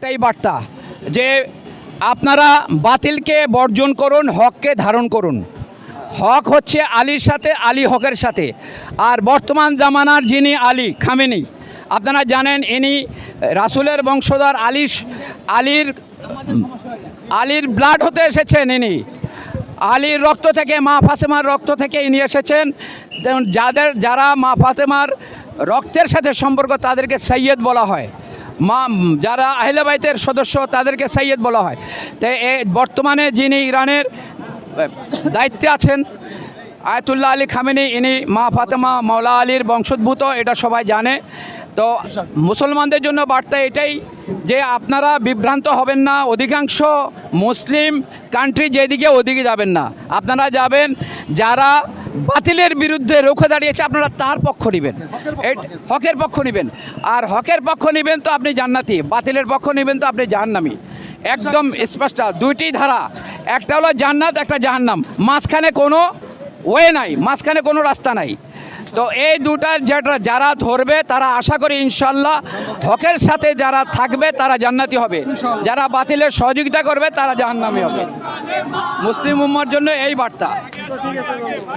একটাই বার্তা যে আপনারা বাতিলকে বর্জন করুন, হককে ধারণ করুন। হক হচ্ছে আলীর সাথে, আলী হকের সাথে। আর বর্তমান জামানার যিনি আলী, খামেনি, আপনারা জানেন ইনি রাসুলের বংশধর আলীর আলীর আলীর ব্লাড হতে এসেছেন ইনি। আলীর রক্ত থেকে, মা ফাতেমার রক্ত থেকে ইনি এসেছেন। যাদের, যারা মা ফাতেমার রক্তের সাথে সম্পর্ক, তাদেরকে সৈয়দ বলা হয়। মা যারা আহলেবাইতের সদস্য, তাদেরকে সৈয়দ বলা হয়। তো এ বর্তমানে যিনি ইরানের দায়িত্বে আছেন, আয়তুল্লাহ আলী খামেনি, ইনি মা ফাতেমা, মাওলা আলীর বংশোদ্ভূত, এটা সবাই জানে। তো মুসলমানদের জন্য বার্তা এটাই যে আপনারা বিভ্রান্ত হবেন না, অধিকাংশ মুসলিম কান্ট্রি যেদিকে ওদিকে যাবেন না। আপনারা যাবেন, যারা বাতিলের বিরুদ্ধে রুখে দাঁড়িয়েছে আপনারা তার পক্ষ নেবেন। হকের পক্ষ নেবেন। আর হকের পক্ষ নেবেন তো আপনি জান্নাতি বাতিলের পক্ষ নেবেন তো আপনি জাহান্নামি। একদম স্পষ্ট দুইটি ধারা। একটা হলো জান্নাত একটা জাহান্নাম। মাঝখানে কোনো ওয়ে নাই মাঝখানে কোনো রাস্তা নাই। তো এই দুটার যেটা যারা ধরবে তারা আশা করি ইনশাল্লাহ হকের সাথে যারা থাকবে তারা জান্নাতি হবে। যারা বাতিলের সহযোগিতা করবে তারা জাহান্নামি হবে। মুসলিম উম্মার জন্য এই বার্তা।